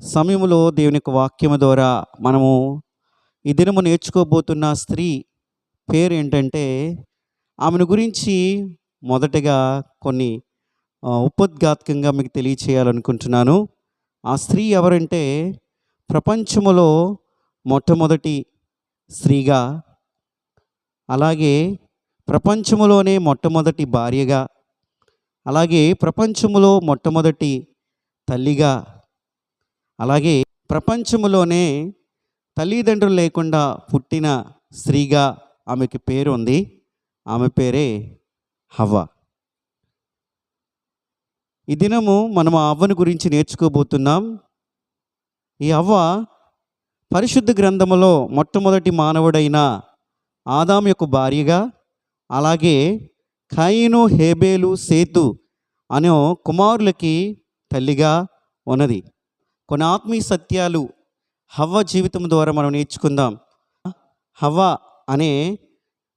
సమయంలో దేవుని యొక్క వాక్యము ద్వారా మనము ఈ దినము నేర్చుకోబోతున్న స్త్రీ పేరు ఏంటంటే ఆమెను గురించి మొదటగా కొన్ని ఆ, ఉపోద్ఘాతకంగా మీకు తెలియచేయాలనుకుంటున్నాను. ఆ స్త్రీ ఎవరంటే ప్రపంచములో మొట్టమొదటి స్త్రీగా అలాగే ప్రపంచములోనే మొట్టమొదటి భార్యగా అలాగే ప్రపంచములో మొట్టమొదటి తల్లిగా అలాగే ప్రపంచంలోనే తల్లిదండ్రులు లేకుండా పుట్టిన స్త్రీగా ఆమెకి పేరు ఉంది. ఆమె పేరే హవ్వ. ఈ దినము మనం ఆ అవ్వను గురించి నేర్చుకోబోతున్నాం. ఈ అవ్వ పరిశుద్ధ గ్రంథములో మొట్టమొదటి మానవుడైన ఆదాం యొక్క భార్యగా అలాగే ఖైను హేబేలు సేతు అనే కుమారులకి తల్లిగా ఉన్నది. కొన్ని ఆత్మీయ సత్యాలు హవ్వ జీవితం ద్వారా మనం నేర్చుకుందాం. హవ్వ అనే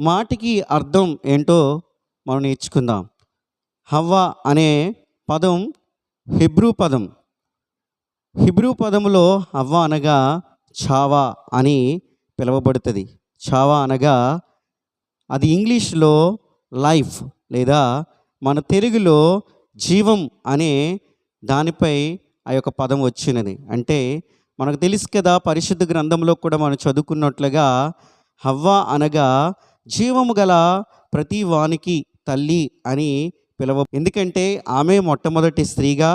మాటికి అర్థం ఏంటో మనం నేర్చుకుందాం. హవ్వ అనే పదం హిబ్రూ పదం. హిబ్రూ పదములో హవ్వ అనగా చావా అని పిలువబడుతుంది. చావా అనగా అది ఇంగ్లీష్లో లైఫ్ లేదా మన తెలుగులో జీవం అనే దానిపై ఆ యొక్క పదం వచ్చినది. అంటే మనకు తెలుసు కదా పరిశుద్ధ గ్రంథంలో కూడా మనం చదువుకున్నట్లుగా హవ్వ అనగా జీవము గల ప్రతి వానికి తల్లి అని పిలవ ఎందుకంటే ఆమె మొట్టమొదటి స్త్రీగా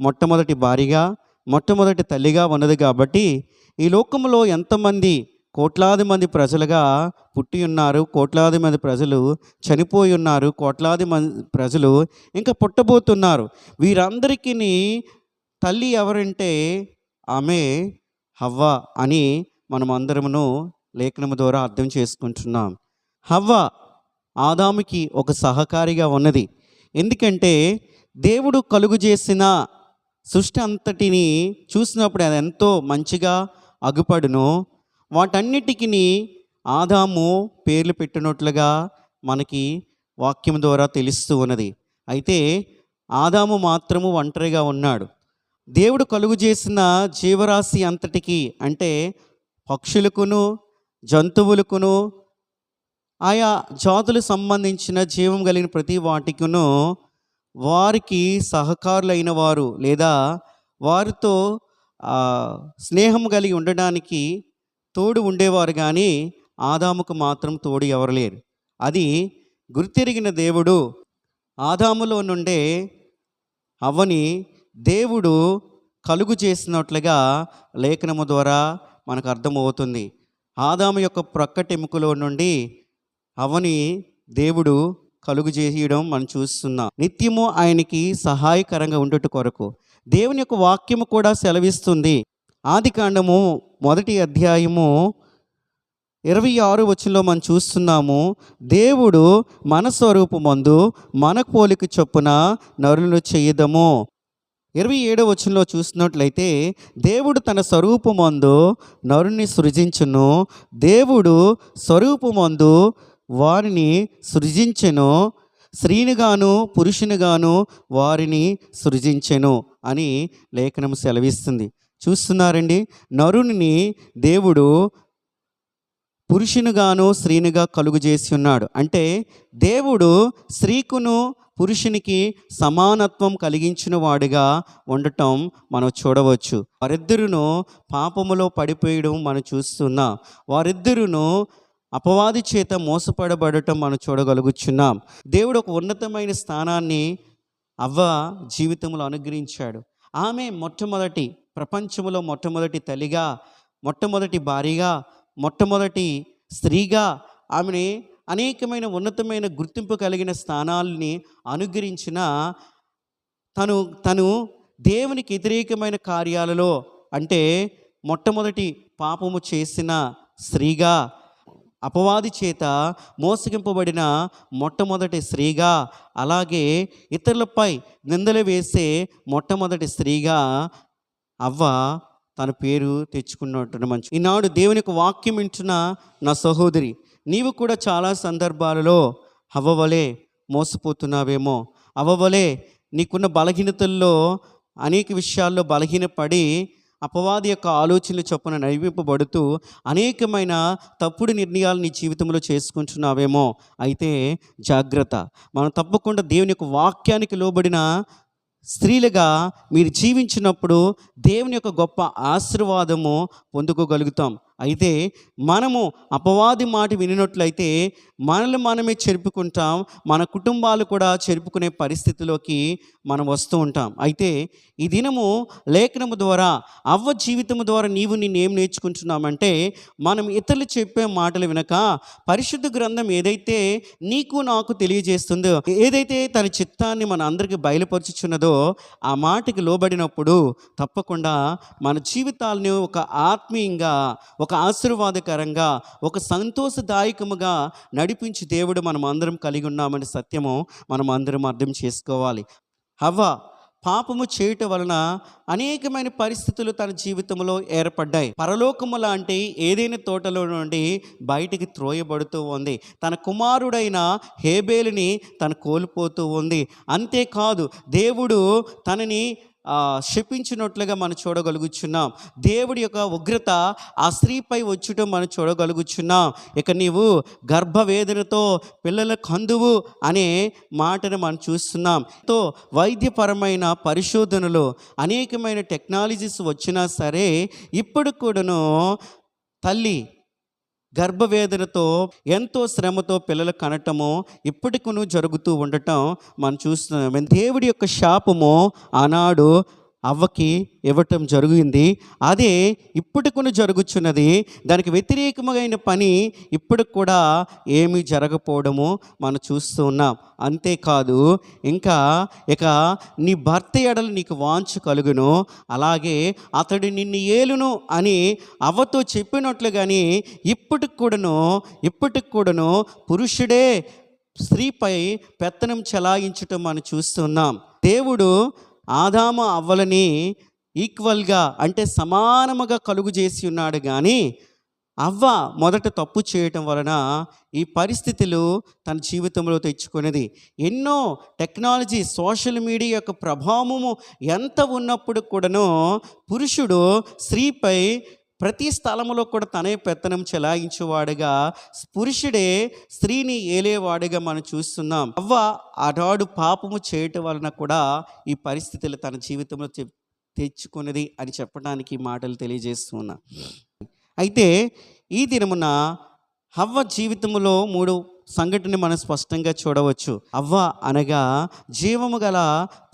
మొట్టమొదటి భార్యగా మొట్టమొదటి తల్లిగా ఉన్నది కాబట్టి ఈ లోకంలో ఎంతమంది కోట్లాది మంది ప్రజలుగా పుట్టి ఉన్నారు కోట్లాది మంది ప్రజలు చనిపోయి ఉన్నారు కోట్లాది మంది ప్రజలు ఇంకా పుట్టబోతున్నారు. వీరందరికీ తల్లి ఎవరంటే ఆమె హవ్వ అని మనం అందరమును లేఖనము ద్వారా అర్థం చేసుకుంటున్నాం. హవ్వ ఆదాముకి ఒక సహకారిగా ఉన్నది. ఎందుకంటే దేవుడు కలుగు చేసిన సృష్టి అంతటిని చూసినప్పుడు అది ఎంతో మంచిగా అగుపడును. వాటన్నిటికీ ఆదాము పేర్లు పెట్టినట్లుగా మనకి వాక్యం ద్వారా తెలుస్తూ ఉన్నది. అయితే ఆదాము మాత్రము ఒంటరిగా ఉన్నాడు. దేవుడు కలుగు చేసిన జీవరాశి అంతటికి అంటే పక్షులకును జంతువులకును ఆయా జాతులకు సంబంధించిన జీవం కలిగిన ప్రతి వాటికును వారికి సహకారులైన వారు లేదా వారితో స్నేహం కలిగి ఉండడానికి తోడు ఉండేవారు కానీ ఆదాముకు మాత్రం తోడు ఎవరు లేరు. అది గుర్తెరిగిన దేవుడు ఆదాములో నుండే అవ్వని దేవుడు కలుగు చేసినట్లుగా లేఖనము ద్వారా మనకు అర్థమవుతుంది. ఆదాము యొక్క ప్రక్కటెముకలో నుండి అవని దేవుడు కలుగు చేయడం మనం చూస్తున్నాం. నిత్యము ఆయనకి సహాయకరంగా ఉండేట కొరకు దేవుని యొక్క వాక్యము కూడా సెలవిస్తుంది. ఆది కాండము మొదటి అధ్యాయము ఇరవై ఆరు వచ్చిలో మనం చూస్తున్నాము. దేవుడు మన స్వరూపమందు మన పోలిక చొప్పున నరులను చేయదము. ఇరవై ఏడవ వచనంలో చూసినట్లయితే దేవుడు తన స్వరూపమందు నరుని సృజించును దేవుడు స్వరూపమందు వారిని సృజించెను స్త్రీనిగాను పురుషునిగాను వారిని సృజించెను అని లేఖనం సెలవిస్తుంది. చూస్తున్నారండి నరుని దేవుడు పురుషునిగాను స్త్రీనిగా కలుగు చేసి ఉన్నాడు. అంటే దేవుడు స్త్రీకును పురుషునికి సమానత్వం కలిగించిన వాడిగా ఉండటం మనం చూడవచ్చు. వారిద్దరును పాపములో పడిపోయడం మనం చూస్తున్నాం. వారిద్దరును అపవాది చేత మోసపడబడటం మనం చూడగలుగుచున్నాం. దేవుడు ఒక ఉన్నతమైన స్థానాన్ని అవ్వ జీవితంలో అనుగ్రహించాడు. ఆమె మొట్టమొదటి ప్రపంచంలో మొట్టమొదటి తల్లిగా మొట్టమొదటి భార్యగా మొట్టమొదటి స్త్రీగా ఆమెని అనేకమైన ఉన్నతమైన గుర్తింపు కలిగిన స్థానాల్ని అనుగ్రహించిన తను తను దేవునికి వ్యతిరేకమైన కార్యాలలో అంటే మొట్టమొదటి పాపము చేసిన స్త్రీగా అపవాది చేత మోసగింపబడిన మొట్టమొదటి స్త్రీగా అలాగే ఇతరులపై నిందలు వేసే మొట్టమొదటి స్త్రీగా అవ్వ తన పేరు తెచ్చుకున్నట్టు మంచి. ఈనాడు దేవుని వాక్యం ఇంటున్న నా సహోదరి నీవు కూడా చాలా సందర్భాలలో అవ్వవలే మోసపోతున్నావేమో. అవ్వవలే నీకున్న బలహీనతల్లో అనేక విషయాల్లో బలహీనపడి అపవాది యొక్క ఆలోచనలు చొప్పున నడిపింపబడుతూ అనేకమైన తప్పుడు నిర్ణయాలు నీ జీవితంలో చేసుకుంటున్నావేమో. అయితే జాగ్రత్త. మనం తప్పకుండా దేవుని యొక్క వాక్యానికి లోబడిన స్త్రీలుగా మీరు జీవించినప్పుడు దేవుని యొక్క గొప్ప ఆశీర్వాదము పొందుకోగలుగుతాం. అయితే మనము అపవాది మాట వినినట్లయితే మనల్ని మనమే చెరుపుకుంటాం మన కుటుంబాలు కూడా చెరుపుకునే పరిస్థితిలోకి మనం వస్తూ ఉంటాం. అయితే ఈ దినము లేఖనము ద్వారా అవ్వ జీవితము ద్వారా నీవు నేనేం నేర్చుకుంటున్నామంటే మనం ఇతరులు చెప్పే మాటలు వినక పరిశుద్ధ గ్రంథం ఏదైతే నీకు నాకు తెలియజేస్తుందో ఏదైతే తన చిత్తాన్ని మన అందరికీ బయలుపరుచుచున్నదో ఆ మాటకి లోబడినప్పుడు తప్పకుండా మన జీవితాలను ఒక ఆత్మీయంగా ఒక ఒక ఆశీర్వాదకరంగా ఒక సంతోషదాయకముగా నడిపించి దేవుడు మనం అందరం కలిగి ఉన్నామని సత్యము మనం అందరం అర్థం చేసుకోవాలి. హవ్వ పాపము చేయటం వలన అనేకమైన పరిస్థితులు తన జీవితంలో ఏర్పడ్డాయి. పరలోకము లాంటి ఏదైనా తోటలో నుండి బయటికి త్రోయబడుతూ ఉంది. తన కుమారుడైన హేబేలుని తను కోల్పోతూ ఉంది. అంతేకాదు దేవుడు తనని శపించినట్లుగా మనం చూడగలుగుచున్నాం. దేవుడి యొక్క ఉగ్రత ఆ స్త్రీపై వచ్చుటం మనం చూడగలుగుచున్నాం. ఇక నీవు గర్భవేదనతో పిల్లల కందువు అనే మాటను మనం చూస్తున్నాం. తో వైద్యపరమైన పరిశోధనలు అనేకమైన టెక్నాలజీస్ వచ్చినా సరే ఇప్పుడు కూడాను తల్లి గర్భవేదనతో ఎంతో శ్రమతో పిల్లలు కనటము ఇప్పటికును జరుగుతూ ఉండటం మనం చూస్తున్నాం. దేవుడి యొక్క శాపము ఆనాడు అవ్వకి ఇవ్వటం జరిగింది. అదే ఇప్పటికును జరుగుచున్నది. దానికి వ్యతిరేకమైన పని ఇప్పటికి కూడా ఏమీ జరగపోవడము మనం చూస్తూ ఉన్నాం. అంతేకాదు ఇంకా ఇక నీ భర్త ఎడలు నీకు వాంచు కలుగును. అలాగే అతడు నిన్ను ఏలును అని అవ్వతో చెప్పినట్లు కానీ ఇప్పటికి కూడాను ఇప్పటికి కూడాను పురుషుడే స్త్రీపై పెత్తనం చెలాయించటం మనం చూస్తున్నాం. దేవుడు ఆదామ అవ్వలని ఈక్వల్గా అంటే సమానముగా కలుగు చేసి ఉన్నాడు కానీ అవ్వ మొదట తప్పు చేయటం వలన ఈ పరిస్థితులు తన జీవితంలో తెచ్చుకునేది ఎన్నో టెక్నాలజీ సోషల్ మీడియా యొక్క ప్రభావము ఎంత ఉన్నప్పుడు కూడాను పురుషుడు స్త్రీపై ప్రతి స్థలములో కూడా తనే పెత్తనం చెలాయించేవాడుగా పురుషుడే స్త్రీని ఏలేవాడుగా మనం చూస్తున్నాం. అవ్వ అడాడు పాపము చేయటం వలన కూడా ఈ పరిస్థితులు తన జీవితంలో తెచ్చుకున్నది అని చెప్పడానికి మాటలు తెలియజేస్తున్నా అయితే ఈ దినమున హవ్వ జీవితంలో మూడు సంఘటన మనం స్పష్టంగా చూడవచ్చు. అవ్వ అనగా జీవము గల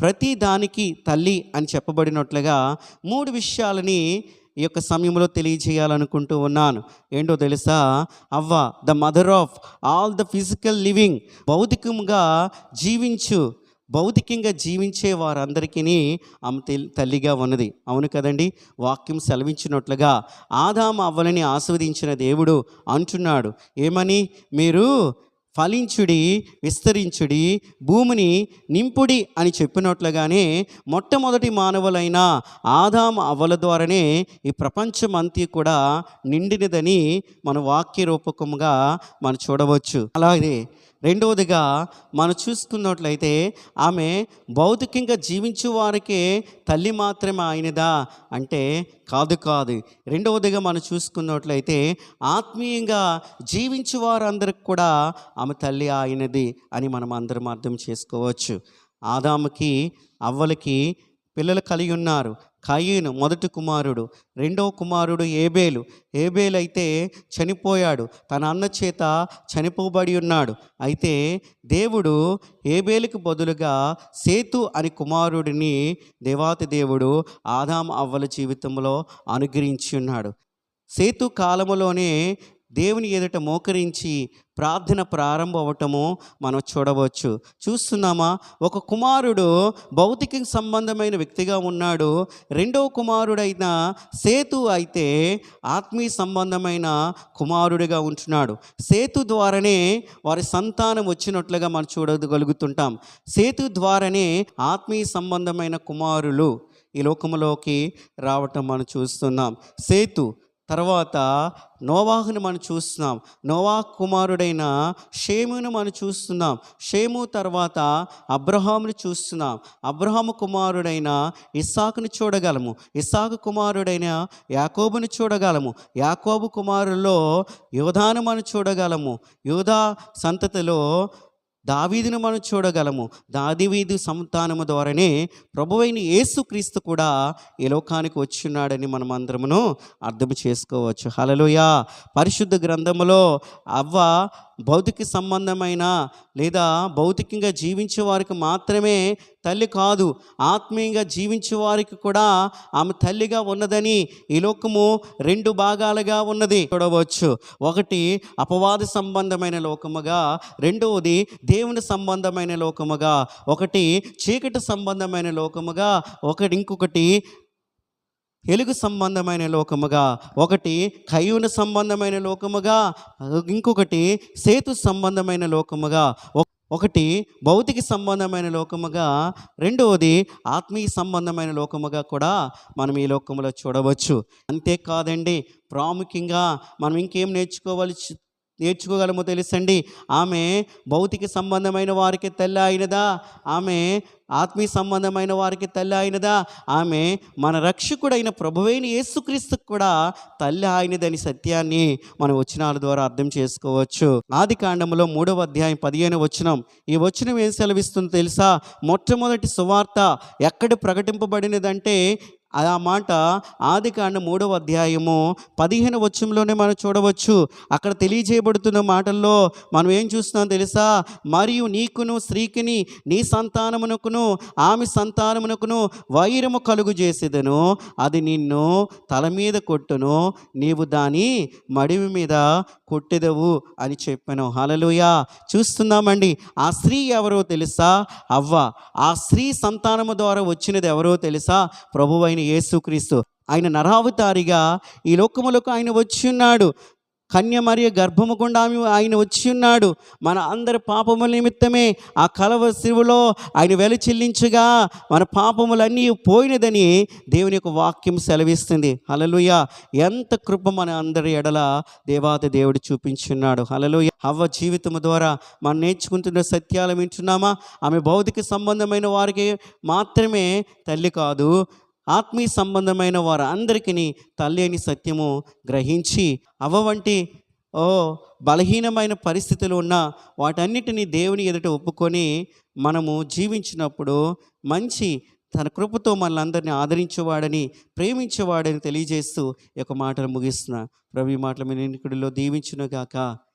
ప్రతి దానికి తల్లి అని చెప్పబడినట్లుగా మూడు విషయాలని ఈ యొక్క సమయంలో తెలియజేయాలనుకుంటూ ఉన్నాను. ఏంటో తెలుసా? అవ్వ the mother of all the physical living భౌతికంగా జీవించు. భౌతికంగా జీవించే వారందరికీ ఆమె తల్లిగా ఉన్నది. అవును కదండి? వాక్యం సెలవించినట్లుగా ఆదామ అవ్వలని ఆస్వాదించిన దేవుడు అంటున్నాడు. ఏమని? మీరు ఫలించుడి విస్తరించుడి భూమిని నింపుడి అని చెప్పినట్లుగానే మొట్టమొదటి మానవులైన ఆదామ అవ్వల ద్వారానే ఈ ప్రపంచం అంతి కూడా నిండినదని మన వాక్య రూపకముగా మనం చూడవచ్చు. అలాగే రెండవదిగా మనం చూసుకున్నట్లయితే ఆమె భౌతికంగా జీవించు వారికే తల్లి మాత్రమే అయినదా అంటే కాదు కాదు. రెండవదిగా మనం చూసుకున్నట్లయితే ఆత్మీయంగా జీవించు వారందరికి కూడా ఆమె తల్లి ఆయనది అని మనం అందరం అర్థం చేసుకోవచ్చు. ఆదాముకి అవ్వలకి పిల్లలు కలిగి ఉన్నారు. కయ్యను మొదటి కుమారుడు రెండవ కుమారుడు ఏబేలు. ఏబేలు అయితే చనిపోయాడు. తన అన్న చేత చనిపోబడి ఉన్నాడు. అయితే దేవుడు ఏబేలుకు బదులుగా సేతు అని కుమారుడిని దేవాతి దేవుడు ఆదాం అవ్వల జీవితంలో అనుగ్రహించి ఉన్నాడు. సేతు కాలములోనే దేవుని ఎదుట మోకరించి ప్రార్థన ప్రారంభం అవటము మనం చూడవచ్చు. చూస్తున్నామా? ఒక కుమారుడు భౌతిక సంబంధమైన వ్యక్తిగా ఉన్నాడు. రెండవ కుమారుడైన సేతు అయితే ఆత్మీయ సంబంధమైన కుమారుడిగా ఉంటున్నాడు. సేతు ద్వారానే వారి సంతానం వచ్చినట్లుగా మనం చూడగలుగుతుంటాం. సేతు ద్వారానే ఆత్మీయ సంబంధమైన కుమారులు ఈ లోకములోకి రావటం మనం చూస్తున్నాం. సేతు తర్వాత నోవాహుని మనం చూస్తున్నాం. నోవా కుమారుడైన షేమును మనం చూస్తున్నాం. షేము తర్వాత అబ్రహాముని చూస్తున్నాం. అబ్రహాము కుమారుడైన ఇస్సాకును చూడగలము. ఇస్సాకు కుమారుడైన యాకోబుని చూడగలము. యాకోబు కుమారుల్లో యోధాను మనం చూడగలము. యోధా సంతతిలో దావీదును మనం చూడగలము. దాదివీదు సంతానము ద్వారానే ప్రభువైన యేసుక్రీస్తు కూడా ఈ లోకానికి వచ్చున్నాడని మనం అందరమును అర్థం చేసుకోవచ్చు. హలలుయా పరిశుద్ధ గ్రంథములో అవ్వ భౌతిక సంబంధమైన లేదా భౌతికంగా జీవించే వారికి మాత్రమే తల్లి కాదు ఆత్మీయంగా జీవించే వారికి కూడా ఆమె తల్లిగా ఉన్నదని ఈ లోకము రెండు భాగాలుగా ఉన్నది. చూడవచ్చు. ఒకటి అపవాద సంబంధమైన లోకముగా రెండవది దేవుని సంబంధమైన లోకముగా ఒకటి చీకటి సంబంధమైన లోకముగా ఒకటి ఇంకొకటి ఎలుగు సంబంధమైన లోకముగా ఒకటి కయ్యూన సంబంధమైన లోకముగా ఇంకొకటి సేతు సంబంధమైన లోకముగా ఒకటి భౌతిక సంబంధమైన లోకముగా రెండవది ఆత్మీయ సంబంధమైన లోకముగా కూడా మనం ఈ లోకములో చూడవచ్చు. అంతేకాదండి ప్రాముఖ్యంగా మనం ఇంకేం నేర్చుకోవాలి నేర్చుకోగలమో తెలుసండి. ఆమె భౌతిక సంబంధమైన వారికి తెల్ల అయినదా? ఆమె ఆత్మీయ సంబంధమైన వారికి తల్లి అయినదా? ఆమె మన రక్షకుడైన ప్రభువైన యేసుక్రీస్తుకు కూడా తల్లి అయినదని సత్యాన్ని మన వచనాల ద్వారా అర్థం చేసుకోవచ్చు. ఆది కాండంలో మూడవ అధ్యాయం పదిహేను వచనం. ఈ వచనం ఏం సెలవిస్తుందో తెలుసా? మొట్టమొదటి సువార్త ఎక్కడ ప్రకటింపబడినదంటే ఆ మాట ఆది కాండ మూడవ అధ్యాయము పదిహేను వచ్చంలోనే మనం చూడవచ్చు. అక్కడ తెలియజేయబడుతున్న మాటల్లో మనం ఏం చూస్తున్నాం తెలుసా? మరియు నీకును స్త్రీకిని నీ సంతానమునకును ఆమె సంతానమునకును వైరము కలుగు చేసేదను. అది నిన్ను తల మీద కొట్టును నీవు దాని మడివి మీద కొట్టెదవు అని చెప్పాను. హలలుయ చూస్తున్నామండి ఆ స్త్రీ ఎవరో తెలుసా? అవ్వ. ఆ స్త్రీ సంతానము ద్వారా వచ్చినది ఎవరో తెలుసా? ప్రభువైన యేసుక్రీస్తు. ఆయన నరావతారిగా ఈ లోకములకు ఆయన వచ్చి ఉన్నాడు కన్య మరియు గర్భము గుండా ఆయన వచ్చి ఉన్నాడు మన అందరి పాపముల నిమిత్తమే ఆ కలవ శివులో ఆయన వెల చెల్లించగా మన పాపములన్నీ పోయినదని దేవుని యొక్క వాక్యం సెలవిస్తుంది. హలలుయ ఎంత కృప మన అందరి ఎడల దేవాత దేవుడు చూపించున్నాడు. హలలుయ అవ్వ జీవితం ద్వారా మనం నేర్చుకుంటున్న సత్యాలు వింటున్నామా? ఆమె భౌతిక సంబంధమైన వారికి మాత్రమే తల్లి కాదు ఆత్మీయ సంబంధమైన వారు అందరికీ తల్లి అని సత్యము గ్రహించి అవ్వ వంటి ఓ బలహీనమైన పరిస్థితులు ఉన్న వాటన్నిటినీ దేవుని ఎదుట ఒప్పుకొని మనము జీవించినప్పుడు మంచి తన కృపతో మనల్ని అందరినీ ఆదరించేవాడని ప్రేమించేవాడని తెలియజేస్తూ ఈ యొక్క మాటలు ముగిస్తున్నా. ప్రభు ఈ మాటలు మీ నికుడిలో దీవించునుగాక. గాక